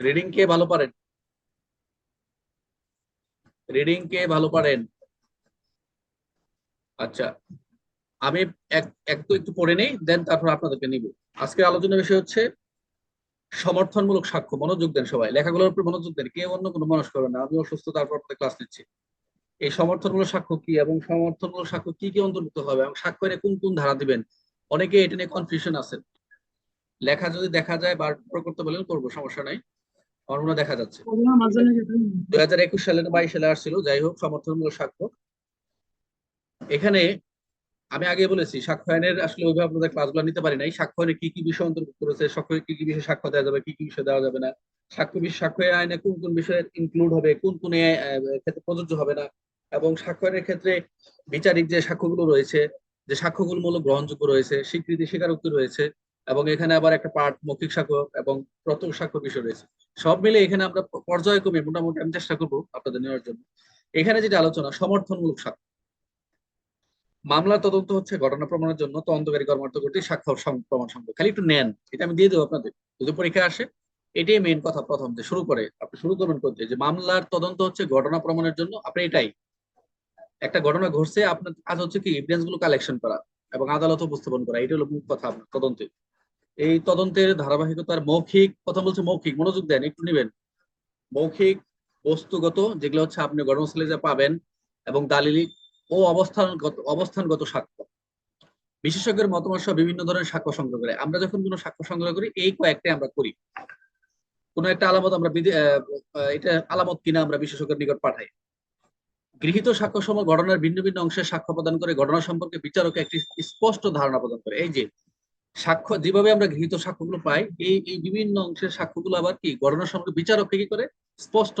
Reading কে ভালো পারেন? Reading কে ভালো পারেন? আচ্ছা আমি এক একটু একটু পড়ে নেই দেন তারপর আপনাদেরকে নিব। আজকের আলোচনার বিষয় হচ্ছে সমর্থনমূলক সাক্ষ্য, মনোযোগ দেন সবাই। লেখাগুলোর উপর মনোযোগ দেন, কেউ অন্য কোনো মানুষ করবেন না। আমি অসুস্থ, তারপর ক্লাস নিচ্ছি। এই সমর্থনমূলক সাক্ষ্য কি এবং সমর্থনমূলক সাক্ষ্য কি কি অন্তর্ভুক্ত হবে এবং সাক্ষ্যের কোন কোন ধারা দিবেন? অনেকে এটা নিয়ে কনফিউশন আছে লেখা যদি দেখা যায় বার করতে বলেন, করব, সমস্যা নাই। হয় দেখা যাচ্ছে। দুই হাজার একুশ সালে না বাইশ সালে আসছিল যাই হোক সমর্থনমূলক সাক্ষ্য। এখানে আমি আগে বলেছি সাক্ষ্য আইনের আসলে ওইভাবে আপনাদের ক্লাসগুলো নিতে পারি নাই। সাক্ষ্য আইনে কি কি বিষয় অন্তর্ভুক্ত রয়েছে সাক্ষ্য কি কি বিষয়ে সাক্ষ্য দেওয়া যাবে কি কি বিষয় দেওয়া যাবে না। সাক্ষ্য বিষয় সাক্ষ্য আইনে কোন কোন বিষয়ে ইনক্লুড হবে কোন কোন ক্ষেত্রে প্রযোজ্য হবে না। এবং সাক্ষ্য আইনের ক্ষেত্রে বিচারিক যে সাক্ষ্যগুলো রয়েছে যে সাক্ষ্যগুলো মূলক গ্রহণযোগ্য রয়েছে স্বীকৃতি স্বীকারোক্তি রয়েছে এবং এখানে আবার একটা পাঠ মৌখিক সাক্ষ্য এবং প্রত্যক্ষ সাক্ষ্য বিষয় রয়েছে। সব মিলে এখানে আমরা পর্যায়ক্রমে মোটামুটি আমি চেষ্টা করব আপনাদের নেওয়ার জন্য। এখানে যেটা আলোচনা, সমর্থনমূলক সাক্ষ্য। মামলার তদন্ত হচ্ছে ঘটনা প্রমাণের জন্য তদন্তকারী কর্মকর্তা কর্তৃক সাক্ষ্য প্রমাণ সংগ্রহ। খালি একটু নেন, এটা আমি দিয়ে দেবো আপনাদের। যদি পরীক্ষা আসে, এটাই মেইন কথা প্রথম, যে শুরু করে, আপনি শুরু করবেন করতে যে মামলার তদন্ত হচ্ছে ঘটনা প্রমাণের জন্য, আপনি এটাই। একটা ঘটনা ঘটছে, আপনার কাজ হচ্ছে কি এভিডেন্সগুলো কালেকশন করা এবং আদালত উপস্থাপন করা এটা হলো মূল কথা আপনার তদন্তে এই তদন্তের ধারাবাহিকতার মৌখিক, কথা বলছে মৌখিক, মনোযোগ দেন, একটু নেবেন। মৌখিক, বস্তুগত, যেগুলো হচ্ছে আপনি ঘটনাস্থলে যা পাবেন এবং দালিলিক ও অবস্থানগত অবস্থানগত সাক্ষ্য। বিশেষজ্ঞের মতামত বিভিন্ন ধরনের সাক্ষ্য সংগ্রহ করে। আমরা যখন কোনো সাক্ষ্য সংগ্রহ করি, এই কয়েকটাই আমরা করি। কোন একটা আলামত আমরা এটা আলামত কিনা আমরা বিশেষজ্ঞের নিকট পাঠাই। গৃহীত সাক্ষ্য সময় ঘটনার ভিন্ন ভিন্ন অংশে সাক্ষ্য প্রদান করে ঘটনা সম্পর্কে বিচারকে একটি স্পষ্ট ধারণা প্রদান করে। এই যে সাক্ষ্য, যেভাবে আমরা গৃহীত সাক্ষ্যগুলো পাই, এই এই বিভিন্ন অংশের সাক্ষ্যগুলো আবার কি ঘটনা সম্পর্কে বিচারককে কি করে? স্পষ্ট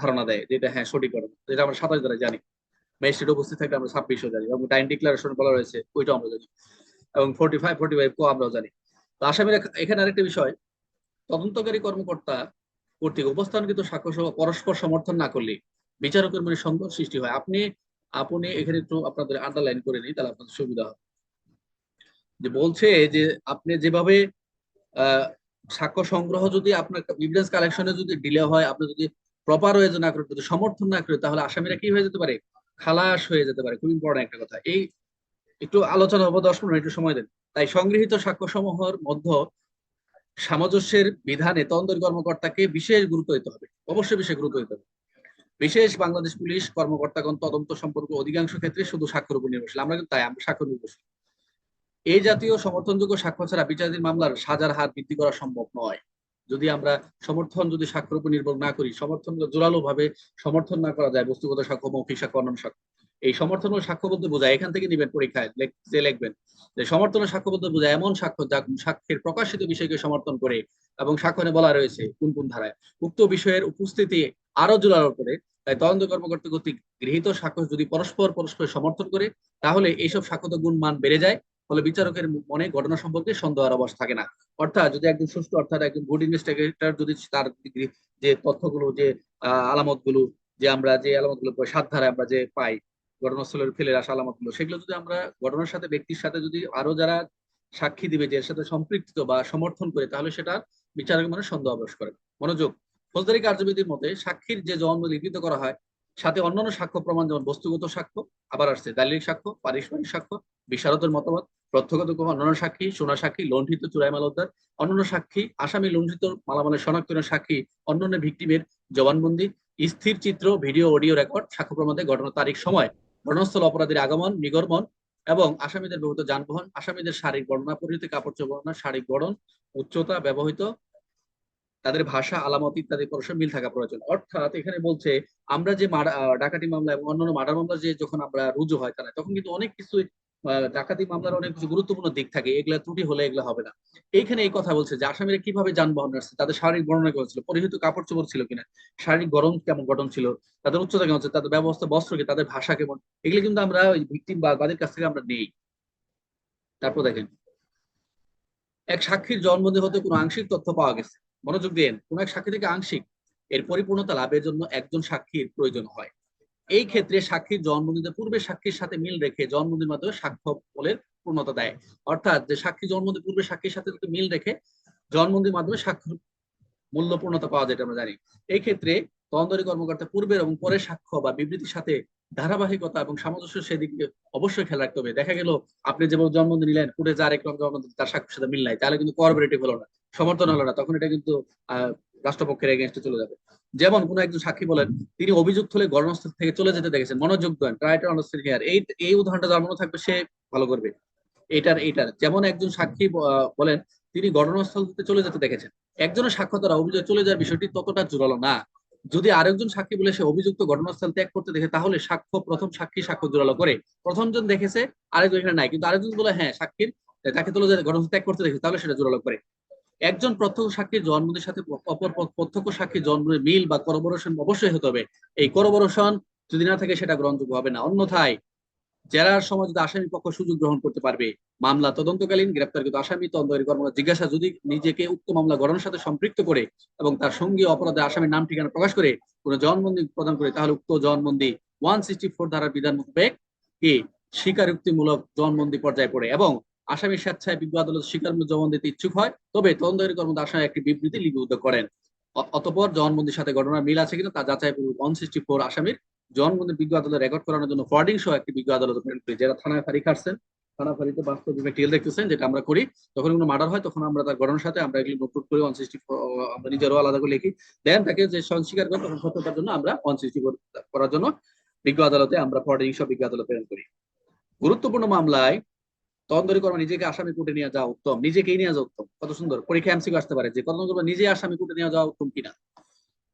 ধারণা দেয় যেটা হ্যাঁ সঠিক ঘটনা যেটা আমরা সাতাশ দ্বারা জানি। ম্যাজিস্ট্রেট উপস্থিত থাকলে আমরা ছাব্বিশও জানি এবং টাইম ডিক্লারেশন বলা রয়েছে, ওইটাও আমরা জানি। এবং ফোর্টি ফাইভ ফোর্টি ফাইভ কো আমরাও জানি। তো আসামিরা এখানে আরেকটা বিষয়। তদন্তকারী কর্মকর্তা কর্তৃক উপস্থানকৃত সাক্ষ্য সহ পরস্পর সমর্থন না করলে বিচারকের মনে সংকট সৃষ্টি হয়। আপনি আপনি এখানে একটু আপনাদের আন্ডারলাইন করে নিই তাহলে আপনাদের সুবিধা হবে। যে বলছে যে আপনি যেভাবে সাক্ষ্য সংগ্রহ যদি আপনার এভিডেন্স কালেকশনে যদি ডিলে হয়, আপনি যদি প্রপার ওয়ে না করে যদি সমর্থন না করে তাহলে আসামিরা কি হয়ে যেতে পারে? খালাস হয়ে যেতে পারে। খুব ইম্পর্টেন্ট একটা কথা। এই একটু আলোচনা হব, দশ মিনিট, একটু সময় দেন। তাই সংগৃহীত সাক্ষ্য সমূহের মধ্যে সামঞ্জস্যের বিধানে তদন্ত কর্মকর্তাকে বিশেষ গুরুত্ব দিতে হবে। অবশ্যই বিশেষ গুরুত্ব দিতে হবে। বিশেষ বাংলাদেশ পুলিশ কর্মকর্তাগণ তদন্ত সম্পর্ক অধিকাংশ ক্ষেত্রে শুধু স্বাক্ষর উপর নির্ভরশীল। আমরা কিন্তু তাই, আমরা স্বাক্ষর নির্ভরশীল। এই জাতীয় সমর্থনযোগ্য সাক্ষ্য ছাড়া বিচারাধীন মামলার সাজার হার বৃদ্ধি করা সম্ভব নয়। যদি আমরা সমর্থন যদি স্বাক্ষর উপর নির্ভর না করি সমর্থন জোরালো ভাবে সমর্থন না করা যায়, বস্তুগত সাক্ষ্য মৌখিক সাক্ষ্য অন্যান্য সাক্ষ্য এই সমর্থন ও সাক্ষ্য বোঝায়, এখান থেকে নিবেন পরীক্ষায় যে লিখবেন, যে সমর্থন ও সাক্ষ্য বোঝায় এমন সাক্ষ্য যা সাক্ষ্যের প্রকাশিত বিষয়কে সমর্থন করে এবং সাক্ষ্যনে বলা রয়েছে কোন কোন ধারায়। উক্ত বিষয়ের উপস্থিতি আরও জোরালো করে, তাই তদন্ত কর্মকর্তা কর্তৃক গৃহীত সাক্ষ্য যদি পরস্পর পরস্পর সমর্থন করে, তাহলে এইসব সাক্ষ্যত গুণ মান বেড়ে যায়। ফলে বিচারকের মনে ঘটনা সম্পর্কে সন্দেহ আর অবস্থা থাকে না। অর্থাৎ যদি একজন সুস্থ অর্থাৎ একজন গুড ইনভেস্টিগেটর যদি তার যে তথ্যগুলো, যে আলামতগুলো যে আমরা যে আলামতগুলো সাত ধারায় আমরা যে পাই, ঘটনাস্থলের ফেলে আসা আলামতগুলো সেগুলো যদি আমরা ঘটনার সাথে, ব্যক্তির সাথে যদি আরও যারা সাক্ষী দিবে যে এর সাথে সম্পৃক্ত বা সমর্থন করে, তাহলে সেটা বিচারকের মনে সন্দেহ অবশ্য করে। মনোযোগ, ফৌজদারি কার্যবিধির মতে সাক্ষীর যে জন্ম লিখিত করা হয়, সাথে অন্যান্য সাক্ষ্য প্রমাণ, যেমন বস্তুগত সাক্ষ্য, আবার আসছে দালিলিক সাক্ষ্য পারিশ্রমিক সাক্ষ্য, বিশারদের মতামত প্রত্যক্ষত অন্যান্য সাক্ষী, সোনা সাক্ষী, লণ্ঠিত চুরাই মাল উদ্ধার অন্যান্য সাক্ষী, আসামি লণ্ঠিত মালামালের শনাক্তনের সাক্ষী, অন্যান্য ভিক্টিমের জবানবন্দি, স্থির চিত্র, ভিডিও, অডিও রেকর্ড, সাক্ষ্য প্রমাণে ঘটনা তারিখ, সময়, ঘটনাস্থল, অপরাধীর আগমন নিগমন এবং আসামিদের ব্যবহৃত যানবাহন, আসামিদের শারীরিক বর্ণনা পরিহিত কাপড় বর্ণনা, শারীরিক গড়ন, উচ্চতা ব্যবহৃত, তাদের ভাষা, আলামত ইত্যাদি পরস্পর মিল থাকা প্রয়োজন। অর্থাৎ এখানে বলছে, আমরা যে ডাকাতি মামলা এবং অন্যান্য মার্ডার মামলা যে যখন আমরা রুজু হয় তারা, তখন কিন্তু অনেক কিছু ডাকাতি মামলার অনেক কিছু গুরুত্বপূর্ণ দিক থাকে, এগুলা ত্রুটি হলে এগুলো হবে না। এইখানে এই কথা বলছে যে আসামিরা কীভাবে যানবাহন আসছে তাদের শারীরিক বর্ণনা করেছিল পরিহিত কাপড় চোপড় ছিল কিনা? শারীরিক গরম কেমন গঠন ছিল? তাদের উচ্চতা কেমন ছিল? তাদের ব্যবস্থা, বস্ত্র কি? তাদের ভাষা কেমন? এগুলো কিন্তু আমরা ওই ভিক্টিম বা বাদের কাছ থেকে আমরা নেই। তারপর দেখেন, এক সাক্ষীর জন্মদিন হতে কোনো আংশিক তথ্য পাওয়া গেছে। মনোযোগ দিন কোন এক সাক্ষী থেকে আংশিক। এর পরিপূর্ণতা লাভের জন্য একজন সাক্ষীর প্রয়োজন হয়। এই ক্ষেত্রে সাক্ষীর জন্মদিনের পূর্বে সাক্ষীর সাথে মিল রেখে জন্মদিনের মাধ্যমে সাক্ষ্য বলে পূর্ণতা দেয়। অর্থাৎ যে সাক্ষী জন্মদিন পূর্বে সাক্ষীর সাথে যদি মিল রেখে জন্মদিনের মাধ্যমে সাক্ষ্য মূল্য পূর্ণতা পাওয়া যায় আমরা জানি। এই ক্ষেত্রে তদন্তকারী কর্মকর্তা পূর্বের এবং পরের সাক্ষ্য বা বিবৃতির সাথে ধারাবাহিকতা এবং সামঞ্জস্য সেদিকে অবশ্যই খেয়াল রাখতে হবে। দেখা গেল, আপনি যেমন জন্মদিন নিলেন ফুটে যার এক রকম তার সাক্ষ্যের সাথে মিল নাই। তাহলে কিন্তু কোঅপারেটিভ হলো না, সমর্থন হলো না। তখন এটা কিন্তু, আহ রাষ্ট্রপক্ষের এগেনস্টে চলে যাবে। যেমন কোন একজন সাক্ষী বলেন, তিনি অভিযুক্ত হলে ঘটনাস্থল থেকে চলে যেতে দেখেছেন, মনোযোগ দেন ট্রাই টু আন্ডারস্ট্যান্ড হিয়ার এই এই উদাহরণটা যার মনে থাকবে সে ভালো করবে। এটার এইটার যেমন একজন সাক্ষী বলেন, তিনি ঘটনাস্থল থেকে চলে যেতে দেখেছেন। একজনের সাক্ষ্য দ্বারা অভিযোগ চলে যাওয়ার বিষয়টি ততটা জোরালো না। যদি আরেকজন সাক্ষী বলে সে অভিযুক্ত ঘটনাস্থল ত্যাগ করতে দেখে, তাহলে সাক্ষ্য, প্রথম সাক্ষী সাক্ষ্য জোরালো করে। প্রথমজন দেখেছে, আরেকজন এখানে নাই। কিন্তু আরেকজন বলে হ্যাঁ সাক্ষীর, তাকে তুলে যায় ঘটনাস্থল ত্যাগ করতে দেখেছে, তাহলে সেটা জোরালো করে। একজন প্রত্যক্ষ সাক্ষীর জন্মদিনের সাথে অপর প্রত্যক্ষ সাক্ষীর জন্মের মিল বা করবোরেশন অবশ্যই হতে হবে। এই করবোরেশন যদি না থাকে, সেটা গ্রহণযোগ্য হবে না। অন্যথায় জেরার সময় যদি আসামি পক্ষ সুযোগ গ্রহণ করতে পারবে, মামলা তদন্তকালীন গ্রেপ্তারকৃত আসামি তদন্তকারী কর্মকর্তা জিজ্ঞাসা যদি নিজেকে উক্ত মামলা গঠনের সাথে সম্পৃক্ত করে এবং তার সঙ্গী অপরাধে আসামির নাম ঠিকানা প্রকাশ করে কোন জবানবন্দি প্রদান করে, তাহলে উক্ত জবানবন্দি ওয়ান সিক্সটি ফোর ধারার বিধান মোতাবেক কি স্বীকারোক্তিমূলক জবানবন্দি পর্যায়ে পড়ে এবং আসামি স্বেচ্ছায় বিজ্ঞ আদালত স্বীকারমূলক জবান দিতে ইচ্ছুক হয়, তবে তদন্তকারী কর্মকর্তা আসামি একটি বিবৃতি লিপিবদ্ধ করেন। অতঃপর জবানবন্দির সাথে ঘটনার মিল আছে কিনা তা যাচাই পূর্বক ওয়ান সিক্সটি ফোর আসামির জবানবন্দি বিজ্ঞ আদালত রেকর্ড করানোর জন্য ফর্ডিং সহ একটি বিজ্ঞ আদালত প্রেরণ করি যারা থানায় ফাঁড়ি কাটছেন থানা ফাঁড়িতে বাস্তব টিএল দেখতেছেন, যেটা আমরা করি। যখন কোনো মার্ডার হয়, তখন আমরা তার ঘটনার সাথে আমরা এগুলি নোট করে ওয়ান সিক্সটি আমরা নিজেরও আলাদা করে লিখি। দেন তাকে যে স্বীকার করে, তখন সত্যতার জন্য আমরা ওয়ান সিক্সটি করার জন্য বিজ্ঞ আদালতে আমরা ফরওয়ার্ডিং সহ বিজ্ঞ আদালত প্রেরণ করি। গুরুত্বপূর্ণ মামলায় তদন্তকারী কর্ম নিজেকে আসামি কোর্টে নিয়ে যাওয়া উত্তম, নিজেকেই নিয়ে যাওয়া উত্তম। কত সুন্দর পরীক্ষা এমসিকিউ আসতে পারে যে তদন্ত করবে নিজে আসামি কোর্টে নিয়ে যাওয়া উত্তম কিনা?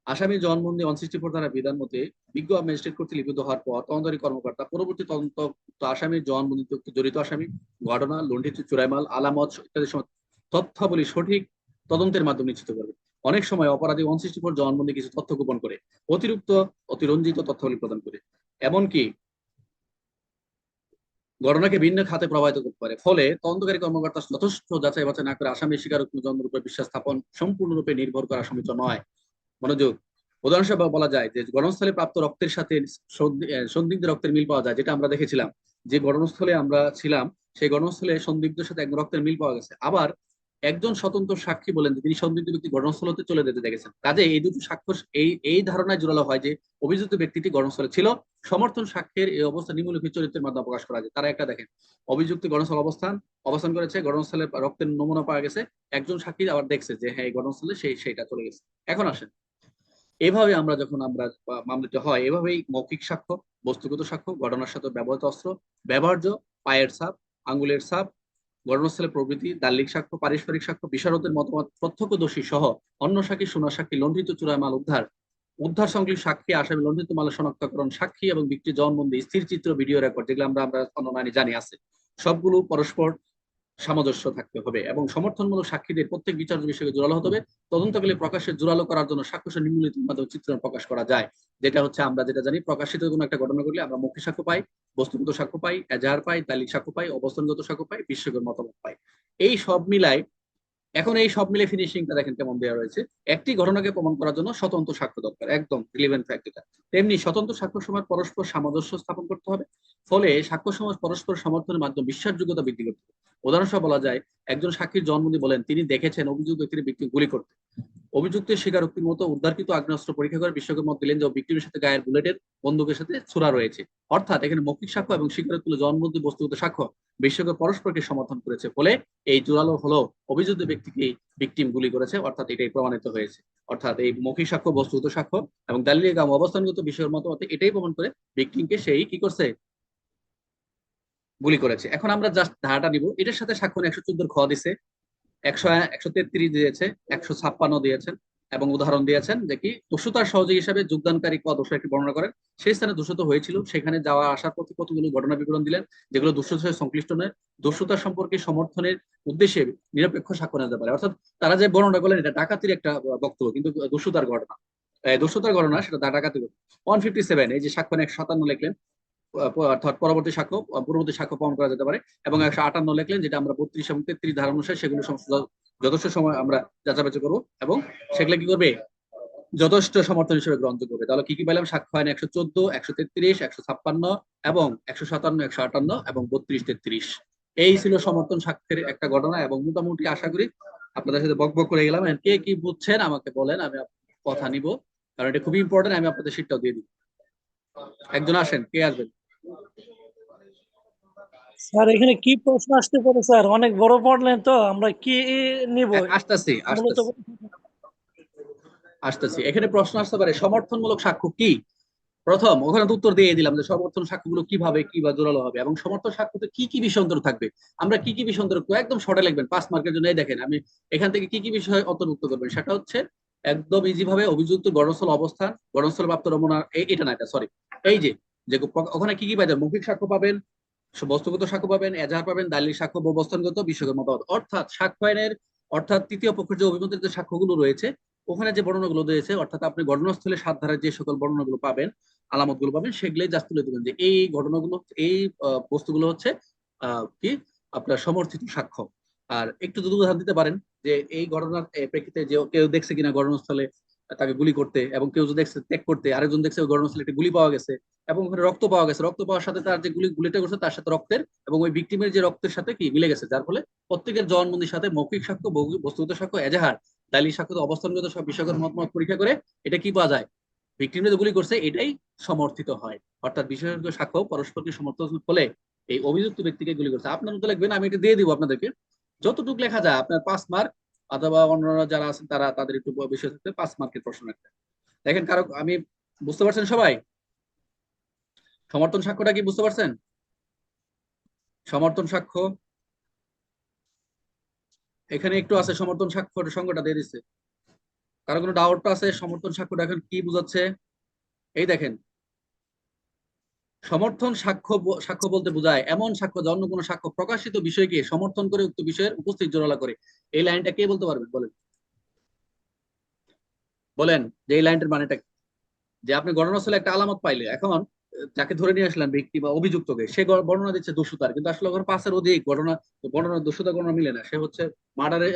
আসামি জনবন্দি ওয়ান সিক্সটি ফোর ধারা বিধান মতে বিজ্ঞ ম্যাজিস্ট্রেট কর্তৃক লিখিত হওয়ার পর তদন্তকারী কর্মকর্তা, পরবর্তী তদন্ত আসামির জনবন্দিতে জড়িত আসামি, ঘটনা, লণ্ঠিত চুরাইমাল, আলামত ইত্যাদি তথ্যাবলী সঠিক তদন্তের মাধ্যমে নিশ্চিত করবে। অনেক সময় অপরাধী ওয়ান সিক্সটি ফোর জনবন্দি কিছু তথ্য গোপন করে, অতিরিক্ত, অতিরঞ্জিত তথ্যাবলী প্রদান করে। এমনকি ঘটনাকে ভিন্ন খাতে প্রভাবিত করতে পারে। ফলে তদন্তকারী কর্মকর্তা যথেষ্ট যাচাই বাছাই না করে আসামি স্বীকার উপর বিশ্বাস স্থাপন সম্পূর্ণরূপে নির্ভর করা সমীচ নয়। মনোযোগ। উদাহরণস্বরূপ বলা যায় যে ঘটনাস্থলে প্রাপ্ত রক্তের সাথে সন্দিগ্ধ রক্তের মিল পাওয়া যায়, যেটা আমরা দেখেছিলাম। যে ঘটনাস্থলে আমরা ছিলাম, সেই ঘটনাস্থলে সন্দিগ্ধের সাথে এক রক্তের মিল পাওয়া গেছে। আবার একজন স্বতন্ত্র সাক্ষী বলেন তিনি সন্দিগ্ধ ব্যক্তি ঘটনাস্থল হতে চলে যেতে দেখেছেন। কাজে এই দুটো সাক্ষ্য, এই এই ধারণায় জোরালো হয় যে, অভিযুক্ত ব্যক্তিটি ঘটনাস্থলে ছিল। সমর্থন সাক্ষ্যের এই অবস্থা নিম্নলিখিত চরিত্রের মাধ্যমে প্রকাশ করা যায়। তারা একটা দেখেন, অভিযুক্ত ঘটনাস্থল অবস্থান অবস্থান করেছে, ঘটনাস্থলে রক্তের নমুনা পাওয়া গেছে। একজন সাক্ষী আবার দেখছে যে হ্যাঁ এই ঘটনাস্থলে সেই, সেইটা চলে গেছে। এখন আসেন, এভাবে আমরা যখন আমরা মামলাটি হয়, এভাবেই মৌখিক সাক্ষ্য, বস্তুগত সাক্ষ্য, ঘটনার সাথে ব্যবহৃত অস্ত্র, ব্যবহার্য, পায়ের ছাপ, আঙ্গুলের ছাপ ঘটনাস্থলে প্রভৃতি দাল্লিক সাক্ষ্য, পারস্পরিক সাক্ষ্য, বিশারদের মতামত প্রত্যক্ষদর্শী সহ অন্য সাক্ষী সোনা সাক্ষী লণ্ঠিত চূড়ায় মাল উদ্ধার। উদ্ধার সংশ্লিষ্ট সাক্ষী আসামি লণ্ঠিত মাল শনাক্তকরণ, সাক্ষী এবং বিক্রি জনবন্দি স্থির চিত্র, ভিডিও রেকর্ড, যেগুলো আমরা আমরা অনলাইনে জানি আছে। সবগুলো পরস্পর সামঞ্জস্য থাকতে হবে এবং সমর্থনমূলক সাক্ষীদের প্রত্যেক বিচার্য বিষয়ে জোরালো হতে হবে। তদন্তকালে প্রকাশ্যে জোরালো করার জন্য সাক্ষ্য নিম্নলিখিত মাধ্যমে চিত্রণ প্রকাশ করা যায়। যেটা হচ্ছে আমরা যেটা জানি, প্রকাশিত কোনো একটা ঘটনা ঘটলে আমরা মৌখিক সাক্ষ্য পাই, বস্তুগত সাক্ষ্য পাই, এজাহার পাই, তালিক সাক্ষ্য পাই, অবস্থানগত সাক্ষ্য পাই বিশ্বকের মতামত পাই। এই সব মিলায়, এখন এই সব মিলে ফিনিশিংটা দেখেন কেমন দেওয়া রয়েছে। একটি ঘটনাকে প্রমাণ করার জন্য স্বতন্ত্র সাক্ষ্য দরকার, একদম রিলেভেন্ট ফ্যাক্ট এটা। তেমনি স্বতন্ত্র সাক্ষ্য সময় পরস্পর সামঞ্জস্য স্থাপন করতে হবে, ফলে সাক্ষ্য সমাজ পরস্পর সমর্থনের মাধ্যমে বিশ্বাসযোগ্যতা বৃদ্ধি করতে হবে। উদাহরণস্বরূপ বলা যায়, একজন সাক্ষীর জন্মদিন বলেন, তিনি দেখেছেন অভিযুক্ত ব্যক্তির ব্যক্তি গুলি করতে। অভিযুক্তের স্বীকারোক্তির মতো উদ্ধারকৃত আগ্নেয়াস্ত্র পরীক্ষা করে বিশ্বকের মত দিলেন যে ভিক্টিমের সাথে গায়ের বুলেটের বন্দুকের সাথে ছোড়া রয়েছে। অর্থাৎ এখানে মৌখিক সাক্ষ্য এবং স্বীকারোক্তি জন্মদিন বস্তুগত সাক্ষ্য বিশ্বকে পরস্পরকে সমর্থন করেছে ফলে এই জোরালো হলো অভিযুক্ত ব্যক্তিকে ভিকটিম গুলি করেছে, অর্থাৎ এটাই প্রমাণিত হয়েছে। অর্থাৎ এই মৌখিক সাক্ষ্য, বস্তুগত সাক্ষ্য এবং দালিলিক অবস্থানগত বিষয়ের মতো এটাই প্রমাণ করে ভিকটিমকে সেই কি করছে গুলি করেছে। এখন আমরা জাস্ট ধারাটা নিব। এটার সাথে সাক্ষ্য একশো চোদ্দোর খ দিছে। একশো একশো তেত্রিশ দিয়েছে, একশো ছাপ্পান্ন দিয়েছেন এবং উদাহরণ দিয়েছেন যে কি দস্যুতার সহযোগী হিসাবে যোগদানকারী ক দোষ একটি বর্ণনা করেন। সেই স্থানে দূষিত হয়েছিল। সেখানে যাওয়া, আসার প্রতি কতগুলো ঘটনা বিবরণ দিলেন, যেগুলো দস্যুতার সংশ্লিষ্ট নয়। দস্যুতার সম্পর্কে সমর্থনের উদ্দেশ্যে নিরপেক্ষ সাক্ষ্য নিতে পারে। অর্থাৎ তারা যে বর্ণনা করলেন, এটা ডাকাতির একটা বক্তব্য, কিন্তু দস্যুতার ঘটনা। দস্যুতার ঘটনা, সেটা ডাকাতির ওয়ান ফিফটি সেভেন এই যে সাক্ষ্য একশো সাতান্ন লিখলেন অর্থাৎ পরবর্তী সাক্ষ্য পূর্ববর্তী সাক্ষ্য প্রমাণ করা যেতে পারে। এবং একশো আটান্ন লিখলেন যেটা আমরা বত্রিশ এবং তেত্রিশ ধারা অনুসারে সেগুলো যথেষ্ট সময় আমরা যাচাবাচা করব এবং সেগুলো কি করবে? যথেষ্ট সমর্থন হিসেবে গ্রহণ করবে। তাহলে কি কি পেলাম? সাক্ষ্য আইন একশো চোদ্দ, একশো তেত্রিশ, একশো ছাপ্পান্ন এবং একশো সাতান্ন, একশো আটান্ন এবং বত্রিশ, তেত্রিশ। এই ছিল সমর্থন সাক্ষ্যের একটা ঘটনা এবং মোটামুটি আশা করি আপনাদের সাথে বক বক করে গেলাম। কে কি বুঝছেন আমাকে বলেন, আমি কথা নিব। কারণ এটা খুবই ইম্পর্টেন্ট আমি আপনাদের শীটটাও দিয়ে দিব। একজন আসেন, কে আসবেন? স্যার এখানে কি প্রশ্ন আসতে পারে স্যার? অনেক বড় পড়লেন তো আমরা কি নিব? আসতেছি আসতেছি। আসতেছি। এখানে প্রশ্ন আসতে পারে সমর্থনমূলক সাক্ষ্য কি? প্রথম ওখানে উত্তর দিয়ে দিলাম যে সমর্থন সাক্ষ্যগুলো কীভাবে কি বা জোরালো হবে এবং সমর্থন সাক্ষ্যতে কি কি বিষয় অন্তর থাকবে? আমরা কি কি বিষয় অন্তর্ভুক্ত একদম শর্টে লিখবেন পাঁচ মার্কের জন্য। এই দেখেন আমি এখান থেকে কি কি বিষয় অন্তর্ভুক্ত করবেন? সেটা হচ্ছে একদম ইজি ভাবে অভিযুক্ত গণস্থল অবস্থান গণস্থল প্রাপ্ত রমনা এটা না এটা সরি এই যে যে ওখানে কি কি পাবেন মৌখিক সাক্ষ্য পাবেন বস্তুগত সাক্ষ্য পাবেন, এজাহার পাবেন, দালিল সাক্ষ্য অবস্থানগত বিষয়গত মতামত। অর্থাৎ সাক্ষ্য আইনের, অর্থাৎ তৃতীয় পক্ষের যে অভিমতের যে সাক্ষ্যগুলো রয়েছে, ওখানে যে বর্ণনাগুলো রয়েছে, অর্থাৎ আপনি ঘটনাস্থলে সাত ধারার যে সকল বর্ণনাগুলো পাবেন, আলামতগুলো পাবেন, সেগুলোই জাস্ট তুলে দেবেন যে এই ঘটনাগুলো, এই বস্তুগুলো হচ্ছে কি? আপনার সমর্থিত সাক্ষ্য। আর একটু যদি উদাহরণ দিতে পারেন যে এই ঘটনার প্রেক্ষিতে যে কেউ দেখছে কিনা ঘটনাস্থলে তাকে গুলি করতে এবং কেউ যদি দেখছে ত্যাগ করতে, আরেকজন দেখছে ওই ঘটনাস্থলে একটা গুলি পাওয়া গেছে এবং ওখানে রক্ত পাওয়া গেছে। রক্ত পাওয়ার সাথে তার যে গুলি, গুলিটা করছে তার সাথে রক্তের এবং ওই ভিকটিমের যে রক্তের সাথে কি মিলে গেছে, যার ফলে প্রত্যেকের জবানবন্দির সাথে মৌখিক সাক্ষ্য বস্তুগত সাক্ষ্য, এজাহার দালি সাক্ষ্য, অবস্থানগত সব বিষয়গত মতামত পরীক্ষা করে এটা কি পাওয়া যায়? ভিকটিম যে গুলি করছে এটাই সমর্থিত হয়। অর্থাৎ বিশেষজ্ঞ সাক্ষ্য পরস্পরকে সমর্থন হলে এই অভিযুক্ত ব্যক্তিকে গুলি করছে। আপনার মতো লিখবেন আমি এটা দিয়ে দিব আপনাদেরকে। যতটুকু লেখা যায়, আপনার পাঁচ মার্ক অথবা অন্যান্য যারা আছেন, তারা তাদের একটু বিষয় থাকতে পাঁচ মার্কের প্রশ্ন রাখতে দেখেন কারও, আমি বুঝতে পারছেন সবাই? সমর্থন সাক্ষ্যটা কি বুঝতে পারছেন? সমর্থন সাক্ষ্য? এখানে একটু আছে সমর্থন সাক্ষ্য সংখ্যাটা দিয়ে দিচ্ছে। কারও কোনো ডাউট আছে? সমর্থন সাক্ষ্যটা এখন কি বুঝাচ্ছে? এই দেখেন সমর্থন সাক্ষ্য সাক্ষ্য বলতে বোঝায়, এমন সাক্ষ্য যা অন্য কোনো সাক্ষ্য প্রকাশিত বিষয়কে সমর্থন করে উক্ত বিষয়ের উপস্থিত জোরালা করে। এই লাইনটা কে বলতে পারবেন বলেন। বলেন যে এই লাইনটার মানেটা? যে আপনি ঘটনাস্থলে একটা আলামত পাইলে, এখন যাকে ধরে নিয়ে আসলেন ব্যক্তি বা অভিযুক্তকে, সে বর্ণনা দিচ্ছে দোষতার, কিন্তু আসলে ওখানে পাঁচের অধিক ঘটনা বর্ণনা দোষতা গণনা মিলে না, সে হচ্ছে মার্ডারে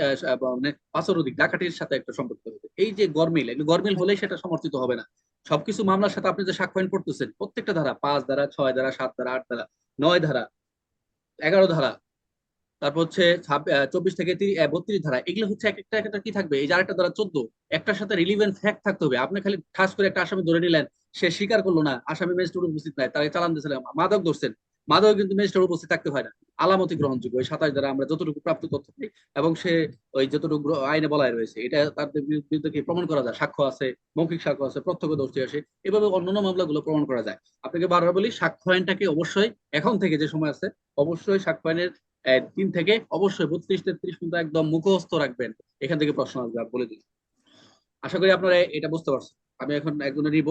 মানে পাঁচের অধিক, ডাকাতির সাথে একটা সম্পর্ক এই যে গরমিল এগুলো গরমিল হলেই সেটা সমর্থিত হবে না। সবকিছু মামলার সাথে আপনি যে সাক্ষ্যায়ন করতেছেন, প্রত্যেকটা ধারা, পাঁচ ধারা, ছয় ধারা, সাত ধারা, আট ধারা, নয় ধারা, এগারো ধারা, তারপর হচ্ছে চব্বিশ থেকে বত্রিশ ধারা, এগুলো হচ্ছে এক একটা একটা কি থাকবে? এই যে আরেকটা ধারা, চোদ্দ, একটার সাথে রিলিভেন্ট ফ্যাক্ট থাকতে হবে। আপনি খালি ঠাস করে একটা আসামি ধরে নিলেন, সে স্বীকার করল না, আসামি ম্যাজিস্ট্রেট উপস্থিত নাই তাকে চালান দিয়েছিলেন, মাদক ধরছেন। মাদক কিন্তু ম্যাজিস্ট্রেট উপস্থিত থাকতে হয় না। আলামতি গ্রহণযোগ্য। ওই সাতাশ দ্বারা আমরা যতটুকু প্রাপ্ত তথ্য পাই এবং সে ওই যতটুকু আইনে বলাই রয়েছে, এটা তার বিরুদ্ধে কি প্রমাণ করা যায়? সাক্ষ্য আছে, মৌখিক সাক্ষ্য আছে প্রত্যক্ষদর্শী আছে এভাবে অন্যান্য মামলাগুলো প্রমাণ করা যায়। আপনাকে বারবার বলি, সাক্ষ্য আইনটাকে অবশ্যই এখন থেকে যে সময় আছে, অবশ্যই সাক্ষ্য আইনের তিন থেকে অবশ্যই বত্রিশ, তেত্রিশ পর্যন্ত একদম মুখস্থ রাখবেন। এখান থেকে প্রশ্ন আসবে বলে দিই আশা করি আপনারা এটা বুঝতে পারছেন। আমি এখন একজনে নিব